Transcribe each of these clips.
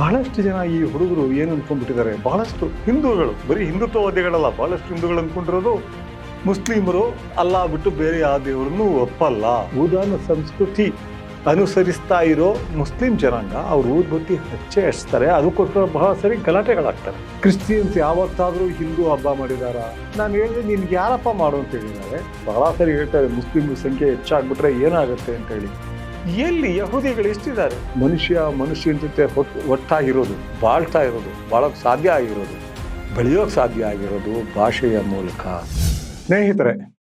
ಬಹಳಷ್ಟು ಜನ ಈ ಹುಡುಗರು ಏನು ಅನ್ಕೊಂಡ್ಬಿಟ್ಟಿದ್ದಾರೆ? ಬಹಳಷ್ಟು ಹಿಂದೂಗಳು, ಬರೀ ಹಿಂದುತ್ವವಾದಿಗಳಲ್ಲ ಬಹಳಷ್ಟು ಹಿಂದೂಗಳು ಅನ್ಕೊಂಡಿರೋದು ಮುಸ್ಲಿಮರು ಅಲ್ಲ ಬಿಟ್ಟು ಬೇರೆ ಆ ದೇವರನ್ನು ಒಪ್ಪಲ್ಲ. ಊದಾನ ಸಂಸ್ಕೃತಿ ಅನುಸರಿಸ್ತಾ ಇರೋ ಮುಸ್ಲಿಂ ಜನಾಂಗ ಅವ್ರು ಊದ್ಬತ್ತಿ ಹಚ್ಚೆ ಹಚ್ತಾರೆ. ಅದಕ್ಕೋಸ್ಕರ ಬಹಳ ಸರಿ ಗಲಾಟೆಗಳಾಗ್ತಾರೆ. ಕ್ರಿಶ್ಚಿಯನ್ಸ್ ಯಾವತ್ತಾದರೂ ಹಿಂದೂ ಹಬ್ಬ ಮಾಡಿದಾರ? ನಾನು ಹೇಳಿದ್ರೆ ನಿನ್ಗೆ ಯಾರಪ್ಪ ಮಾಡು ಅಂತ ಹೇಳಿದ್ದಾರೆ. ಬಹಳ ಸರಿ ಹೇಳ್ತಾರೆ ಮುಸ್ಲಿಂ ಸಂಖ್ಯೆ ಹೆಚ್ಚಾಗ್ಬಿಟ್ರೆ ಏನಾಗುತ್ತೆ ಅಂತ ಹೇಳಿ. ಎಲ್ಲಿ ಯಹೂದಿಗಳು ಎಷ್ಟಿದ್ದಾರೆ ಮನುಷ್ಯ ಮನುಷ್ಯನ ಜೊತೆ ಒಟ್ಟಾಗಿರೋದು ಬಾಳ್ತಾ ಇರೋದು ಬಾಳೋಕ್ ಸಾಧ್ಯ ಆಗಿರೋದು ಬೆಳೆಯೋಕ್ ಸಾಧ್ಯ ಆಗಿರೋದು ಭಾಷೆಯ ಮೂಲಕ. ಸ್ನೇಹಿತರೆ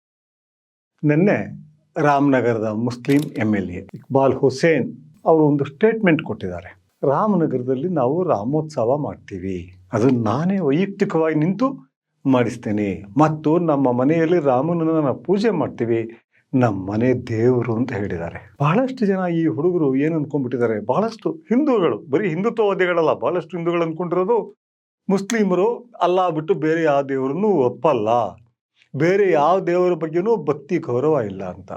ನಿನ್ನೆ ರಾಮನಗರದ Muslim M L A Iqbal Hussain ಅವರು ಒಂದು ಸ್ಟೇಟ್ಮೆಂಟ್ ಕೊಟ್ಟಿದ್ದಾರೆ. ರಾಮನಗರದಲ್ಲಿ ನಾವು ರಾಮೋತ್ಸವ ಮಾಡ್ತೀವಿ. ಅದು ನಾನೇ ವೈಯಕ್ತಿಕವಾಗಿ ನಿಂತು ಮಾಡಿಸ್ತೇನೆ. ಮತ್ತು ನಮ್ಮ ಮನೆಯಲ್ಲಿ ರಾಮನನ್ನ ನಾವು ಪೂಜೆ ಮಾಡ್ತೀವಿ. ನಮ್ಮ ಮನೆ ದೇವರು ಅಂತ ಹೇಳಿದ್ದಾರೆ. ಬಹಳಷ್ಟು ಜನ ಈ ಹುಡುಗರು ಏನು ಅನ್ಕೊಂಡ್ಬಿಟ್ಟಿದ್ದಾರೆ? ಬಹಳಷ್ಟು ಹಿಂದೂಗಳು, ಬರೀ ಹಿಂದುತ್ವವಾದಿಗಳಲ್ಲ, ಬಹಳಷ್ಟು ಹಿಂದೂಗಳು ಅನ್ಕೊಂಡಿರೋದು ಮುಸ್ಲಿಮರು ಅಲ್ಲ ಬಿಟ್ಟು ಬೇರೆ ಯಾವ ದೇವರನ್ನು ಒಪ್ಪಲ್ಲ. ಬೇರೆ ಯಾವ ದೇವರ ಬಗ್ಗೆನೂ ಭಕ್ತಿ ಗೌರವ ಇಲ್ಲ ಅಂತ.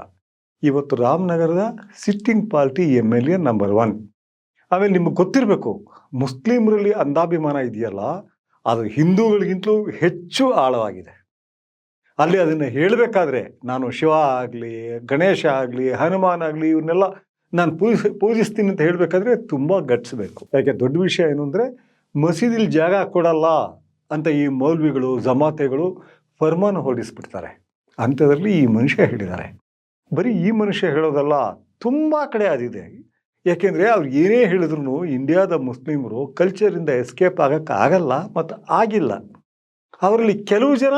ಇವತ್ತು ರಾಮನಗರದ sitting party M L A number one. ಆಮೇಲೆ ನಿಮ್ಗೆ ಗೊತ್ತಿರಬೇಕು, ಮುಸ್ಲಿಮರಲ್ಲಿ ಅಂಧಾಭಿಮಾನ ಇದೆಯಲ್ಲ, ಅದು ಹಿಂದೂಗಳಿಗಿಂತಲೂ ಹೆಚ್ಚು ಆಳವಾಗಿದೆ. ಅಲ್ಲಿ ಅದನ್ನು ಹೇಳಬೇಕಾದ್ರೆ ನಾನು ಶಿವ ಆಗಲಿ, ಗಣೇಶ ಆಗಲಿ, ಹನುಮಾನ್ ಆಗಲಿ ಇವನ್ನೆಲ್ಲ ನಾನು ಪೂಜಿಸ್ ಪೂಜಿಸ್ತೀನಿ ಅಂತ ಹೇಳಬೇಕಾದ್ರೆ ತುಂಬ ಘಟಿಸ್ಬೇಕು ಯಾಕೆ ದೊಡ್ಡ ವಿಷಯ ಏನು ಅಂದರೆ ಮಸೀದಿಲಿ ಜಾಗ ಕೊಡಲ್ಲ ಅಂತ ಈ ಮೌಲ್ವಿಗಳು, ಜಮಾತೆಗಳು ಫರ್ಮಾನ್ ಹೊರಡಿಸ್ಬಿಡ್ತಾರೆ ಅಂಥದ್ರಲ್ಲಿ ಈ ಮನುಷ್ಯ ಹೇಳಿದ್ದಾರೆ ಬರೀ ಈ ಮನುಷ್ಯ ಹೇಳೋದಲ್ಲ, ತುಂಬ ಕಡೆ ಅದಿದೆ. ಯಾಕೆಂದರೆ ಅವ್ರು ಏನೇ ಹೇಳಿದ್ರು ಇಂಡಿಯಾದ ಮುಸ್ಲಿಮರು ಕಲ್ಚರಿಂದ ಎಸ್ಕೇಪ್ ಆಗೋಕ್ಕಾಗಲ್ಲ ಮತ್ತು ಆಗಿಲ್ಲ. ಅವರಲ್ಲಿ ಕೆಲವು ಜನ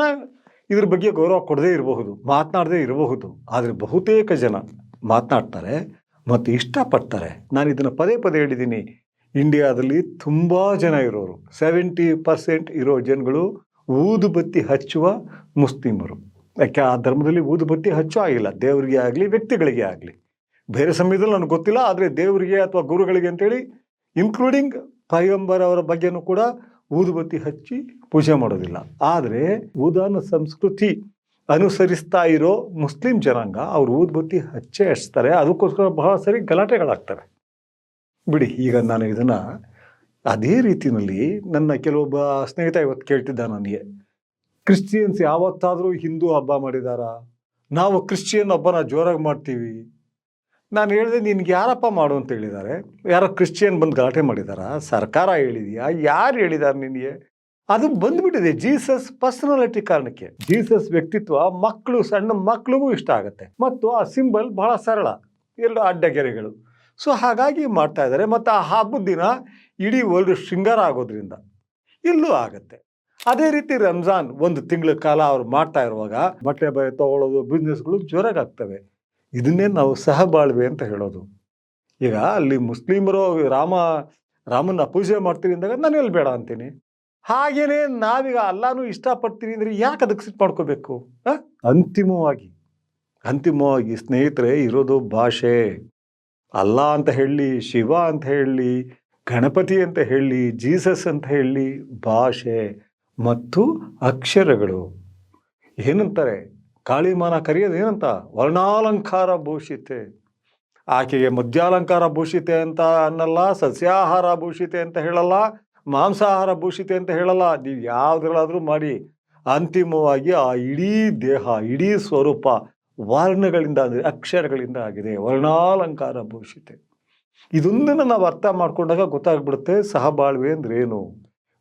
ಇದ್ರ ಬಗ್ಗೆ ಗೌರವ ಕೊಡದೇ ಇರಬಹುದು, ಮಾತನಾಡದೇ ಇರಬಹುದು. ಆದರೆ ಬಹುತೇಕ ಜನ ಮಾತನಾಡ್ತಾರೆ ಮತ್ತು ಇಷ್ಟಪಡ್ತಾರೆ. ನಾನು ಇದನ್ನು ಪದೇ ಪದೇ ಹೇಳಿದ್ದೀನಿ. ಇಂಡಿಯಾದಲ್ಲಿ ತುಂಬ ಜನ ಇರೋರು ಸೆವೆಂಟಿ ಪರ್ಸೆಂಟ್ ಇರೋ ಜನಗಳು ಊದುಬತ್ತಿ ಹಚ್ಚುವ ಮುಸ್ಲಿಮರು. ಯಾಕೆ, ಆ ಧರ್ಮದಲ್ಲಿ ಊದುಬತ್ತಿ ಹಚ್ಚೋ ಆಗಿಲ್ಲ, ದೇವರಿಗೆ ಆಗಲಿ, ವ್ಯಕ್ತಿಗಳಿಗೆ ಆಗಲಿ. ಬೇರೆ ಸಮಯದಲ್ಲಿ ನನಗೆ ಗೊತ್ತಿಲ್ಲ, ಆದರೆ ದೇವರಿಗೆ ಅಥವಾ ಗುರುಗಳಿಗೆ ಅಂತೇಳಿ ಇನ್ಕ್ಲೂಡಿಂಗ್ ಪೈಗಂಬರ್ ಅವರ ಬಗ್ಗೆನೂ ಕೂಡ ಊದುಬತ್ತಿ ಹಚ್ಚಿ ಪೂಜೆ ಮಾಡೋದಿಲ್ಲ. ಆದರೆ ಊದಾನ ಸಂಸ್ಕೃತಿ ಅನುಸರಿಸ್ತಾ ಇರೋ ಮುಸ್ಲಿಂ ಜನಾಂಗ ಅವ್ರು ಊದುಬತ್ತಿ ಹಚ್ಚೇ ಹಚ್ತಾರೆ. ಅದಕ್ಕೋಸ್ಕರ ಬಹಳ ಸರಿ ಗಲಾಟೆಗಳಾಗ್ತವೆ. ಬಿಡಿ, ಈಗ ನಾನು ಇದನ್ನು ಅದೇ ರೀತಿಯಲ್ಲಿ ನನ್ನ ಕೆಲವೊಬ್ಬ ಸ್ನೇಹಿತ ಇವತ್ತು ಕೇಳ್ತಿದ್ದ ನನಗೆ. ಕ್ರಿಶ್ಚಿಯನ್ಸ್ ಯಾವತ್ತಾದರೂ ಹಿಂದೂ ಹಬ್ಬ ಮಾಡಿದಾರಾ? ನಾವು ಕ್ರಿಶ್ಚಿಯನ್ ಹಬ್ಬನ ಜೋರಾಗಿ ಮಾಡ್ತೀವಿ. ನಾನು ಹೇಳಿದೆ, ನಿನ್ಗೆ ಯಾರಪ್ಪ ಮಾಡು ಅಂತ ಹೇಳಿದ್ದಾರೆ. ಯಾರೋ ಕ್ರಿಶ್ಚಿಯನ್ ಬಂದು ಗಲಾಟೆ ಮಾಡಿದಾರಾ? ಸರ್ಕಾರ ಹೇಳಿದೆಯಾ? ಯಾರು ಹೇಳಿದ್ದಾರೆ ನಿನಗೆ? ಅದು ಬಂದ್ಬಿಟ್ಟಿದೆ ಜೀಸಸ್ ಪರ್ಸನಾಲಿಟಿ ಕಾರಣಕ್ಕೆ. ಜೀಸಸ್ ವ್ಯಕ್ತಿತ್ವ ಮಕ್ಕಳು, ಸಣ್ಣ ಮಕ್ಕಳಿಗೂ ಇಷ್ಟ ಆಗುತ್ತೆ. ಮತ್ತು ಆ ಸಿಂಬಲ್ ಬಹಳ ಸರಳ, ಎರಡು ಅಡ್ಡಗೆರೆಗಳು. ಸೊ, ಹಾಗಾಗಿ ಮಾಡ್ತಾ ಇದ್ದಾರೆ. ಮತ್ತು ಆ ಹಬ್ಬದ ದಿನ ಇಡೀ ವರ್ಲ್ಡ್ ಶೃಂಗಾರ ಆಗೋದ್ರಿಂದ ಇಲ್ಲೂ ಆಗುತ್ತೆ. ಅದೇ ರೀತಿ ರಂಜಾನ್ ಒಂದು ತಿಂಗಳ ಕಾಲ ಅವ್ರು ಮಾಡ್ತಾ ಇರುವಾಗ ಬಟ್ಟೆ ಬಯ ತಗೊಳ್ಳೋದು ಬಿಸ್ನೆಸ್ಗಳು ಜೋರಾಗಿ ಇದನ್ನೇ ನಾವು ಸಹಬಾಳ್ವೆ ಅಂತ ಹೇಳೋದು. ಈಗ ಅಲ್ಲಿ ಮುಸ್ಲಿಮರು ರಾಮ, ರಾಮನ ಪೂಜೆ ಮಾಡ್ತೀರಿ ಅಂದಾಗ ನಾನು ಎಲ್ಲಿ ಬೇಡ ಅಂತೀನಿ. ಹಾಗೇನೆ ನಾವೀಗ ಅಲ್ಲಾನು ಇಷ್ಟಪಡ್ತೀನಿ ಅಂದರೆ ಯಾಕೆ ಅದಕ್ಕೆ ಸಿಟ್ಟು ಮಾಡ್ಕೋಬೇಕು? ಅಂತಿಮವಾಗಿ ಅಂತಿಮವಾಗಿ ಸ್ನೇಹಿತರೆ, ಇರೋದು ಭಾಷೆ. ಅಲ್ಲ ಅಂತ ಹೇಳಿ, ಶಿವ ಅಂತ ಹೇಳಿ, ಗಣಪತಿ ಅಂತ ಹೇಳಿ, ಜೀಸಸ್ ಅಂತ ಹೇಳಿ ಭಾಷೆ. ಮತ್ತು ಅಕ್ಷರಗಳು. ಏನಂತಾರೆ? ಕಾಳಿಮಾನ ಕರೆಯೋದು ಏನಂತ? ವರ್ಣಾಲಂಕಾರ ಭೂಷಿತೆ. ಆಕೆಗೆ ಮದ್ಯಾಲಂಕಾರ ಭೂಷಿತೆ ಅಂತ ಅನ್ನಲ್ಲ, ಸಸ್ಯಾಹಾರ ಭೂಷಿತೆ ಅಂತ ಹೇಳಲ್ಲ, ಮಾಂಸಾಹಾರ ಭೂಷಿತೆ ಅಂತ ಹೇಳಲ್ಲ. ನೀವು ಯಾವುದ್ರಲ್ಲಾದರೂ ಮಾಡಿ. ಅಂತಿಮವಾಗಿ ಆ ಇಡೀ ದೇಹ, ಇಡೀ ಸ್ವರೂಪ ವರ್ಣಗಳಿಂದ ಅಕ್ಷರಗಳಿಂದ ಆಗಿದೆ. ವರ್ಣಾಲಂಕಾರ ಭೂಷಿತೆ. ಇದೊಂದನ್ನು ನಾವು ಅರ್ಥ ಮಾಡಿಕೊಂಡಾಗ ಗೊತ್ತಾಗ್ಬಿಡುತ್ತೆ, ಸಹಬಾಳ್ವೆ ಅಂದ್ರೆ ಏನು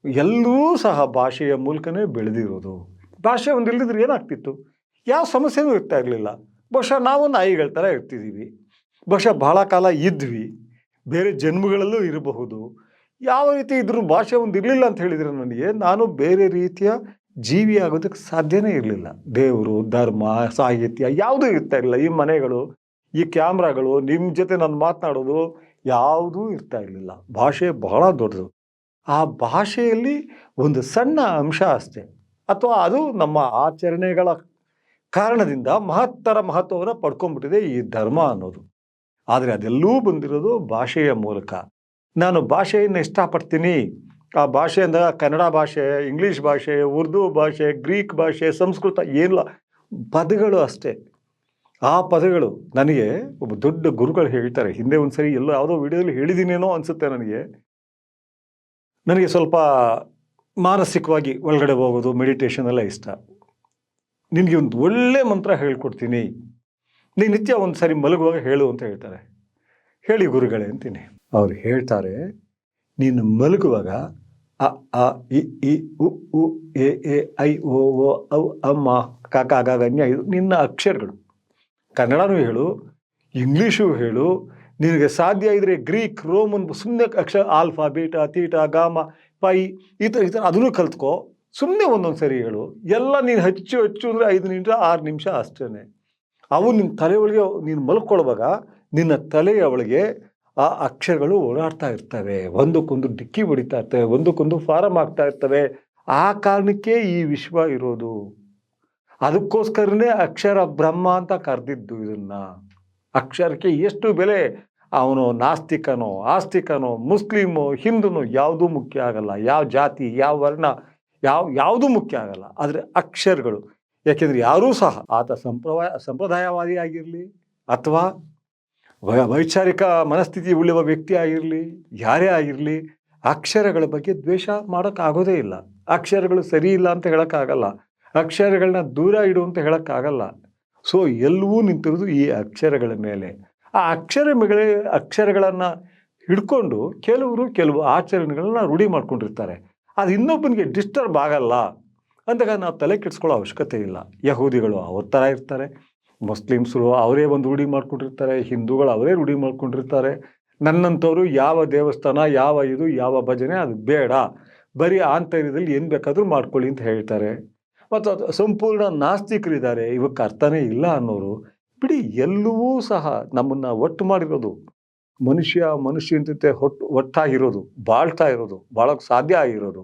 ಎಲ್ಲರೂ ಸಹ ಭಾಷೆಯ ಮೂಲಕನೇ ಬೆಳೆದಿರೋದು. ಭಾಷೆ ಒಂದು ಇಲ್ಲದಿದ್ರೆ ಏನಾಗ್ತಿತ್ತು? ಯಾವ ಸಮಸ್ಯೆನೂ ಇರ್ತಾ ಇರಲಿಲ್ಲ. ಬಹುಶಃ ನಾವು ನಾಯಿಗಳ ಥರ ಇರ್ತಿದ್ದೀವಿ. ಬಹುಶಃ ಬಹಳ ಕಾಲ ಇದ್ವಿ. ಬೇರೆ ಜನ್ಮಗಳಲ್ಲೂ ಇರಬಹುದು. ಯಾವ ರೀತಿ ಇದ್ರ ಭಾಷೆ ಒಂದು ಇರಲಿಲ್ಲ ಅಂತ ಹೇಳಿದರೆ ನನಗೆ ನಾನು ಬೇರೆ ರೀತಿಯ ಜೀವಿ ಆಗೋದಕ್ಕೆ ಸಾಧ್ಯನೇ ಇರಲಿಲ್ಲ. ದೇವರು, ಧರ್ಮ, ಸಾಹಿತ್ಯ ಯಾವುದೂ ಇರ್ತಾ ಇರಲಿಲ್ಲ. ಈ ಮನೆಗಳು, ಈ ಕ್ಯಾಮ್ರಾಗಳು, ನಿಮ್ಮ ಜೊತೆ ನಾನು ಮಾತನಾಡೋದು ಯಾವುದೂ ಇರ್ತಾ ಇರಲಿಲ್ಲ. ಭಾಷೆ ಬಹಳ ದೊಡ್ಡದು. ಆ ಭಾಷೆಯಲ್ಲಿ ಒಂದು ಸಣ್ಣ ಅಂಶ ಅಷ್ಟೇ. ಅಥವಾ ಅದು ನಮ್ಮ ಆಚರಣೆಗಳ ಕಾರಣದಿಂದ ಮಹತ್ತರ ಮಹತ್ವವನ್ನು ಪಡ್ಕೊಂಡ್ಬಿಟ್ಟಿದೆ ಈ ಧರ್ಮ ಅನ್ನೋದು. ಆದರೆ ಅದೆಲ್ಲೂ ಬಂದಿರೋದು ಭಾಷೆಯ ಮೂಲಕ. ನಾನು ಭಾಷೆಯನ್ನು ಇಷ್ಟಪಡ್ತೀನಿ. ಆ ಭಾಷೆ ಅಂದಾಗ ಕನ್ನಡ ಭಾಷೆ, ಇಂಗ್ಲೀಷ್ ಭಾಷೆ, ಉರ್ದು ಭಾಷೆ, ಗ್ರೀಕ್ ಭಾಷೆ, ಸಂಸ್ಕೃತ ಏನಿಲ್ಲ. ಪದಗಳು ಅಷ್ಟೇ. ಆ ಪದಗಳು ನನಗೆ ಒಬ್ಬ ದೊಡ್ಡ ಗುರುಗಳು ಹೇಳ್ತಾರೆ. ಹಿಂದೆ ಒಂದ್ಸರಿ ಎಲ್ಲೋ ಯಾವುದೋ ವಿಡಿಯೋದಲ್ಲಿ ಹೇಳಿದ್ದೀನೇನೋ ಅನಿಸುತ್ತೆ ನನಗೆ. ನನಗೆ ಸ್ವಲ್ಪ ಮಾನಸಿಕವಾಗಿ ಒಳಗಡೆ ಹೋಗೋದು ಮೆಡಿಟೇಷನ್ ಎಲ್ಲ ಇಷ್ಟ. ನಿನಗೆ ಒಂದು ಒಳ್ಳೆ ಮಂತ್ರ ಹೇಳ್ಕೊಡ್ತೀನಿ. ನೀ ನಿತ್ಯ ಒಂದು ಸಾರಿ ಮಲಗುವಾಗ ಹೇಳು ಅಂತ ಹೇಳ್ತಾರೆ. ಹೇಳಿ ಗುರುಗಳೇ ಅಂತೀನಿ. ಅವ್ರು ಹೇಳ್ತಾರೆ, ನೀನು ಮಲಗುವಾಗ ಅ ಆ ಇ ಇ, ಉ ಉ, ಎ ಎ, ಐ, ಓ ಓ, ಔ ಅಮ್ಮ ಕಾಕ ಆಗಾಗ ಅನ್ಯ ಇದು ನಿನ್ನ ಅಕ್ಷರಗಳು. ಕನ್ನಡನೂ ಹೇಳು, ಇಂಗ್ಲೀಷು ಹೇಳು, ನಿನಗೆ ಸಾಧ್ಯ ಇದ್ರೆ ಗ್ರೀಕ್, ರೋಮನ್ ಸುಮ್ಮನೆ ಅಕ್ಷರ, alpha, beta, theta, gamma, pi, ಈ ಥರ ಈ ಥರ ಅದನ್ನು ಕಲ್ತ್ಕೋ. ಸುಮ್ಮನೆ ಒಂದೊಂದು ಸರಿ ಹೇಳು. ಎಲ್ಲ ನೀನು ಹಚ್ಚು ಹಚ್ಚು ಅಂದರೆ ಐದು ನಿಮಿಷ, ಆರು ನಿಮಿಷ ಅಷ್ಟೇ ಅವು ನಿನ್ನ ತಲೆ ಒಳಗೆ ನೀನು ಮಲ್ಕೊಳ್ಳುವಾಗ ನಿನ್ನ ತಲೆಯ ಒಳಗೆ ಆ ಅಕ್ಷರಗಳು ಓಡಾಡ್ತಾ ಇರ್ತವೆ. ಒಂದಕ್ಕೊಂದು ಡಿಕ್ಕಿ ಹೊಡಿತಾ ಇರ್ತವೆ, ಒಂದಕ್ಕೊಂದು ಫಾರಮ್ ಆಗ್ತಾ ಇರ್ತವೆ. ಆ ಕಾರಣಕ್ಕೆ ಈ ವಿಶ್ವ ಇರೋದು. ಅದಕ್ಕೋಸ್ಕರನೇ ಅಕ್ಷರ ಬ್ರಹ್ಮ ಅಂತ ಕರೆದಿದ್ದು ಇದನ್ನ. ಅಕ್ಷರಕ್ಕೆ ಎಷ್ಟು ಬೆಲೆ? ಅವನು ನಾಸ್ತಿಕನೋ, ಆಸ್ತಿಕನೋ, ಮುಸ್ಲಿಮೋ, ಹಿಂದೂನೋ ಯಾವುದೂ ಮುಖ್ಯ ಆಗಲ್ಲ. ಯಾವ ಜಾತಿ, ಯಾವ ವರ್ಣ ಯಾವ, ಯಾವುದೂ ಮುಖ್ಯ ಆಗಲ್ಲ. ಆದರೆ ಅಕ್ಷರಗಳು. ಯಾಕೆಂದರೆ ಯಾರೂ ಸಹ ಆತ ಸಂಪ್ರದಾಯ ಸಂಪ್ರದಾಯವಾದಿ ಆಗಿರಲಿ ಅಥವಾ ವೈಚಾರಿಕ ಮನಸ್ಥಿತಿ ಉಳಿಯುವ ವ್ಯಕ್ತಿ ಆಗಿರಲಿ, ಯಾರೇ ಆಗಿರಲಿ, ಅಕ್ಷರಗಳ ಬಗ್ಗೆ ದ್ವೇಷ ಮಾಡೋಕ್ಕಾಗೋದೇ ಇಲ್ಲ. ಅಕ್ಷರಗಳು ಸರಿ ಇಲ್ಲ ಅಂತ ಹೇಳೋಕ್ಕಾಗಲ್ಲ. ಅಕ್ಷರಗಳನ್ನ ದೂರ ಇಡು ಅಂತ ಹೇಳೋಕ್ಕಾಗಲ್ಲ. ಸೊ ಎಲ್ಲವೂ ನಿಂತಿರೋದು ಈ ಅಕ್ಷರಗಳ ಮೇಲೆ. ಆ ಅಕ್ಷರಗಳೇ ಅಕ್ಷರಗಳನ್ನು ಹಿಡ್ಕೊಂಡು ಕೆಲವರು ಕೆಲವು ಆಚರಣೆಗಳನ್ನ ರೂಢಿ ಮಾಡ್ಕೊಂಡಿರ್ತಾರೆ. ಅದು ಇನ್ನೊಬ್ಬನಿಗೆ ಡಿಸ್ಟರ್ಬ್ ಆಗಲ್ಲ ಅಂದಾಗ ನಾವು ತಲೆ ಕೆಡಿಸ್ಕೊಳ್ಳೋ ಅವಶ್ಯಕತೆ ಇಲ್ಲ. ಯಹೂದಿಗಳು ಅವ್ರ ಥರ ಇರ್ತಾರೆ. ಮುಸ್ಲಿಮ್ಸರು ಅವರೇ ಒಂದು ರೂಢಿ ಮಾಡ್ಕೊಂಡಿರ್ತಾರೆ. ಹಿಂದೂಗಳು ಅವರೇ ರೂಢಿ ಮಾಡ್ಕೊಂಡಿರ್ತಾರೆ. ನನ್ನಂಥವ್ರು ಯಾವ ದೇವಸ್ಥಾನ, ಯಾವ ಇದು, ಯಾವ ಭಜನೆ ಅದು ಬೇಡ. ಬರೀ ಆಂತರ್ಯದಲ್ಲಿ ಏನು ಬೇಕಾದರೂ ಮಾಡ್ಕೊಳ್ಳಿ ಅಂತ ಹೇಳ್ತಾರೆ. ಮತ್ತು ಸಂಪೂರ್ಣ ನಾಸ್ತಿಕರಿದ್ದಾರೆ. ಇವಕ್ಕೆ ಅರ್ಥನೇ ಇಲ್ಲ ಅನ್ನೋರು. ಬಿಡಿ ಎಲ್ಲವೂ ಸಹ ನಮ್ಮನ್ನು ಒಟ್ಟು ಮಾಡಿರೋದು ಮನುಷ್ಯ ಮನುಷ್ಯನ ಜೊತೆ ಹೊಟ್ಟು ಒಟ್ಟಾಗಿರೋದು, ಬಾಳ್ತಾ ಇರೋದು ಬಾಳೋಕ್ಕೆ ಸಾಧ್ಯ ಆಗಿರೋದು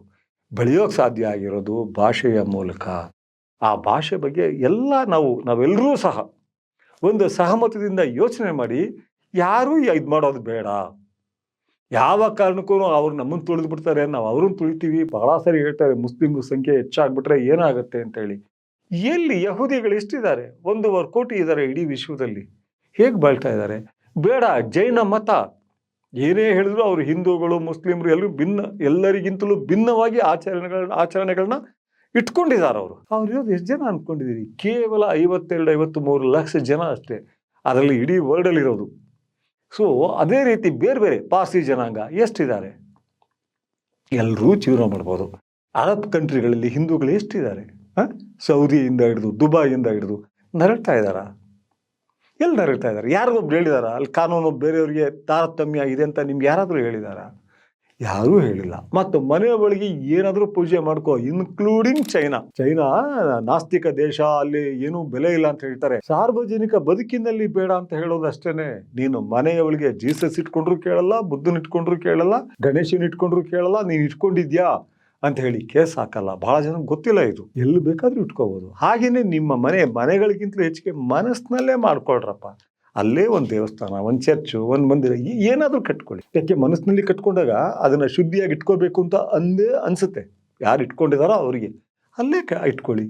ಬೆಳೆಯೋಕ್ಕೆ ಸಾಧ್ಯ ಆಗಿರೋದು ಭಾಷೆಯ ಮೂಲಕ. ಆ ಭಾಷೆ ಬಗ್ಗೆ ಎಲ್ಲ ನಾವು, ನಾವೆಲ್ಲರೂ ಸಹ ಒಂದು ಸಹಮತದಿಂದ ಯೋಚನೆ ಮಾಡಿ, ಯಾರೂ ಇದು ಮಾಡೋದು ಬೇಡ. ಯಾವ ಕಾರಣಕ್ಕೂ ಅವ್ರು ನಮ್ಮನ್ನು ತುಳಿದು ಬಿಡ್ತಾರೆ, ನಾವು ಅವ್ರನ್ನ ತುಳಿತೀವಿ, ಬಹಳ ಸರಿ ಹೇಳ್ತಾರೆ ಮುಸ್ಲಿಮ್ ಸಂಖ್ಯೆ ಹೆಚ್ಚಾಗ್ಬಿಟ್ರೆ ಏನಾಗುತ್ತೆ ಅಂತೇಳಿ. ಎಲ್ಲಿ ಯಹೂದಿಗಳು ಎಷ್ಟಿದ್ದಾರೆ? ಒಂದೂವರೆ ಕೋಟಿ ಇದ್ದಾರೆ ಇಡೀ ವಿಶ್ವದಲ್ಲಿ. ಹೇಗೆ ಬಾಳ್ತಾ ಇದ್ದಾರೆ? ಬೇಡ, ಜೈನ ಮತ. ಏನೇ ಹೇಳಿದ್ರು ಅವರು ಹಿಂದೂಗಳು, ಮುಸ್ಲಿಮ್ರು ಎಲ್ಲರೂ ಭಿನ್ನ, ಎಲ್ಲರಿಗಿಂತಲೂ ಭಿನ್ನವಾಗಿ ಆಚರಣೆಗಳ ಆಚರಣೆಗಳನ್ನ ಇಟ್ಕೊಂಡಿದ್ದಾರೆ ಅವರು. ಅವ್ರು ಇರೋದು ಎಷ್ಟು ಜನ ಅನ್ಕೊಂಡಿದ್ದೀರಿ ಕೇವಲ ಐವತ್ತೆರಡು ಐವತ್ತು ಮೂರು ಲಕ್ಷ ಜನ ಅಷ್ಟೇ. ಅದರಲ್ಲಿ ಇಡೀ ವರ್ಲ್ಡಲ್ಲಿ ಇರೋದು. ಸೊ ಅದೇ ರೀತಿ ಬೇರೆ ಬೇರೆ ಪಾರ್ಸಿ ಜನಾಂಗ ಎಷ್ಟಿದ್ದಾರೆ ಎಲ್ಲರೂ ಜೀವನ ಮಾಡ್ಬೋದು. ಅರಬ್ ಕಂಟ್ರಿಗಳಲ್ಲಿ ಹಿಂದೂಗಳು ಎಷ್ಟಿದ್ದಾರೆ ಸೌದಿಯಿಂದ ಹಿಡಿದು, ದುಬಾಯಿಂದ ಹಿಡಿದು, ನರಳ್ತಾ ಇದ್ದಾರಾ? ಎಲ್ಲಿ ನರಳ್ತಾ ಇದ್ದಾರೆ. ಯಾರಿಗೊಬ್ರು ಹೇಳಿದಾರ? ಅಲ್ಲಿ ಕಾನೂನು ಬೇರೆಯವ್ರಿಗೆ ತಾರತಮ್ಯ ಇದೆ ಅಂತ ನಿಮ್ಗೆ ಯಾರಾದರೂ ಹೇಳಿದಾರ? ಯಾರೂ ಹೇಳಿಲ್ಲ. ಮತ್ತು ಮನೆಯ ಬಳಿಗೆ ಏನಾದರೂ ಪೂಜೆ ಮಾಡ್ಕೋ ಇನ್ಕ್ಲೂಡಿಂಗ್ ಚೈನಾ ಚೈನಾ ನಾಸ್ತಿಕ ದೇಶ, ಅಲ್ಲಿ ಏನೂ ಬೆಲೆ ಇಲ್ಲ ಅಂತ ಹೇಳ್ತಾರೆ. ಸಾರ್ವಜನಿಕ ಬದುಕಿನಲ್ಲಿ ಬೇಡ ಅಂತ ಹೇಳೋದು ಅಷ್ಟೇನೆ ನೀನು ಮನೆಯ ಒಳಗೆ ಜೀಸಸ್ ಇಟ್ಕೊಂಡ್ರು ಕೇಳಲ್ಲ, ಬುದ್ಧನ ಇಟ್ಕೊಂಡ್ರು ಕೇಳಲ್ಲ, ಗಣೇಶನ್ ಇಟ್ಕೊಂಡ್ರು ಕೇಳಲ್ಲ, ನೀನು ಇಟ್ಕೊಂಡಿದ್ಯಾ? ಅಂತ ಹೇಳಿ ಕೇಸ್ ಹಾಕಲ್ಲ. ಬಹಳ ಜನ ಗೊತ್ತಿಲ್ಲ ಇದು. ಎಲ್ಲಿ ಬೇಕಾದರೂ ಇಟ್ಕೋಬೋದು. ಹಾಗೆಯೇ ನಿಮ್ಮ ಮನೆ, ಮನೆಗಳಿಗಿಂತಲೂ ಹೆಚ್ಚಿಗೆ ಮನಸ್ಸಿನಲ್ಲೇ ಮಾಡ್ಕೊಳ್ರಪ್ಪ. ಅಲ್ಲೇ ಒಂದು ದೇವಸ್ಥಾನ, ಒಂದು ಚರ್ಚು, ಒಂದು ಮಂದಿರ ಏನಾದರೂ ಏನಾದ್ರೂ ಕಟ್ಕೊಳ್ಳಿ. ಯಾಕೆ ಮನಸ್ಸಿನಲ್ಲಿ ಕಟ್ಕೊಂಡಾಗ ಅದನ್ನು ಶುದ್ಧಿಯಾಗಿ ಇಟ್ಕೋಬೇಕು ಅಂತ ಅಂದೇ ಅನಿಸುತ್ತೆ. ಯಾರು ಇಟ್ಕೊಂಡಿದಾರೋ ಅವರಿಗೆ. ಅಲ್ಲೇ ಕ, ಇಟ್ಕೊಳ್ಳಿ.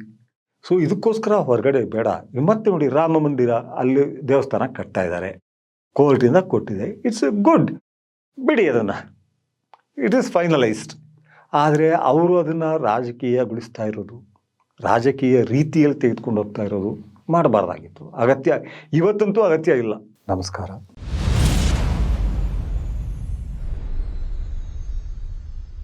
ಸೊ ಇದಕ್ಕೋಸ್ಕರ ಹೊರಗಡೆ ಬೇಡ. ಮತ್ತೆ ನೋಡಿ ರಾಮ ಮಂದಿರ ಅಲ್ಲಿ ದೇವಸ್ಥಾನ ಕಟ್ತಾ ಇದ್ದಾರೆ. ಕೋರ್ಟಿಂದ ಕೊಟ್ಟಿದೆ. ಇಟ್ಸ್ ಗುಡ್ ಬಿಡಿ ಅದನ್ನು. ಇಟ್ ಈಸ್ ಫೈನಲೈಸ್ಡ್ ಆದರೆ ಅವರು ಅದನ್ನು ರಾಜಕೀಯಗೊಳಿಸ್ತಾ ಇರೋದು, ರಾಜಕೀಯ ರೀತಿಯಲ್ಲಿ ತೆಗೆದುಕೊಂಡು ಹೋಗ್ತಾ ಇರೋದು ಮಾಡಬಾರ್ದಾಗಿತ್ತು. ಅಗತ್ಯ, ಇವತ್ತಂತೂ ಅಗತ್ಯ ಇಲ್ಲ. ನಮಸ್ಕಾರ.